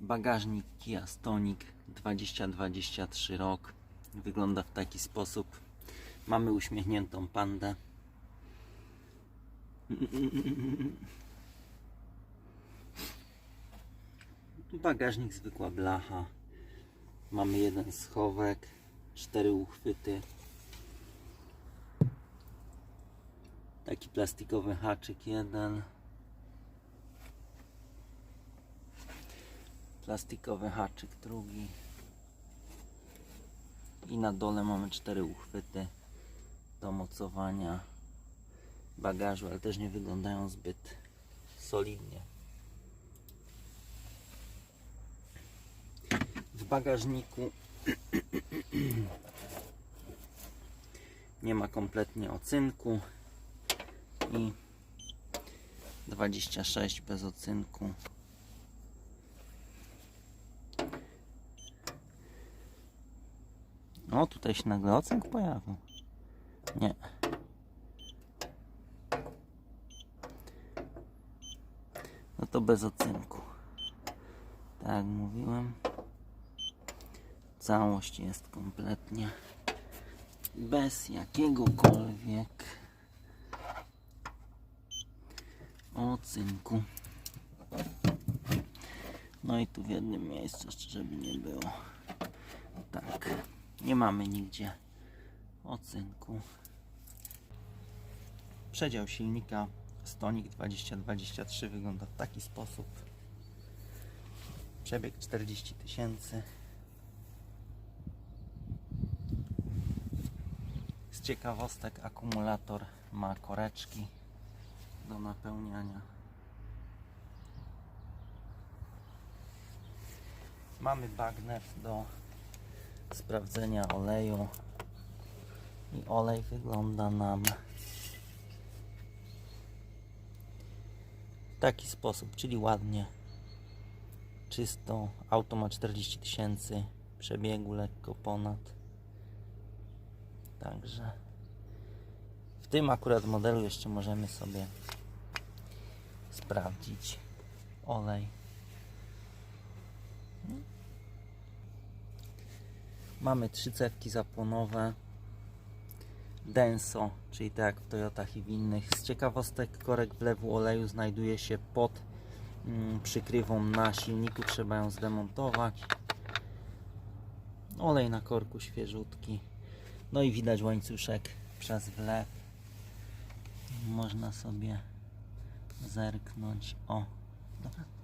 Bagażnik Kia Stonic 2023 rok. Wygląda w taki sposób. Mamy uśmiechniętą pandę. Bagażnik zwykła blacha. Mamy jeden schowek, cztery uchwyty. Taki plastikowy haczyk jeden. Plastikowy haczyk drugi. I na dole mamy cztery uchwyty do mocowania bagażu, ale też nie wyglądają zbyt solidnie. W bagażniku nie ma kompletnie ocynku i 26 bez ocynku. O, tutaj się nagle ocynk pojawił. Nie. No to bez ocynku. Tak jak mówiłem. Całość jest kompletnie bez jakiegokolwiek ocynku. No i tu w jednym miejscu, żeby nie było. Tak, nie mamy nigdzie ocynku. Przedział silnika Stonic 2023 wygląda w taki sposób. Przebieg 40 tysięcy. Z ciekawostek akumulator ma koreczki do napełniania. Mamy bagnet do sprawdzenia oleju. I olej wygląda nam w taki sposób, czyli ładnie czysto, auto ma 40 tysięcy przebiegu lekko ponad. Także w tym akurat modelu jeszcze możemy sobie sprawdzić olej mamy trzy cewki zapłonowe Denso, czyli tak jak w Toyotach i w innych. Z ciekawostek korek wlewu oleju znajduje się pod mm, przykrywą na silniku, trzeba ją zdemontować. Olej na korku świeżutki. No i widać łańcuszek przez wlew. Można sobie zerknąć. O, dobra.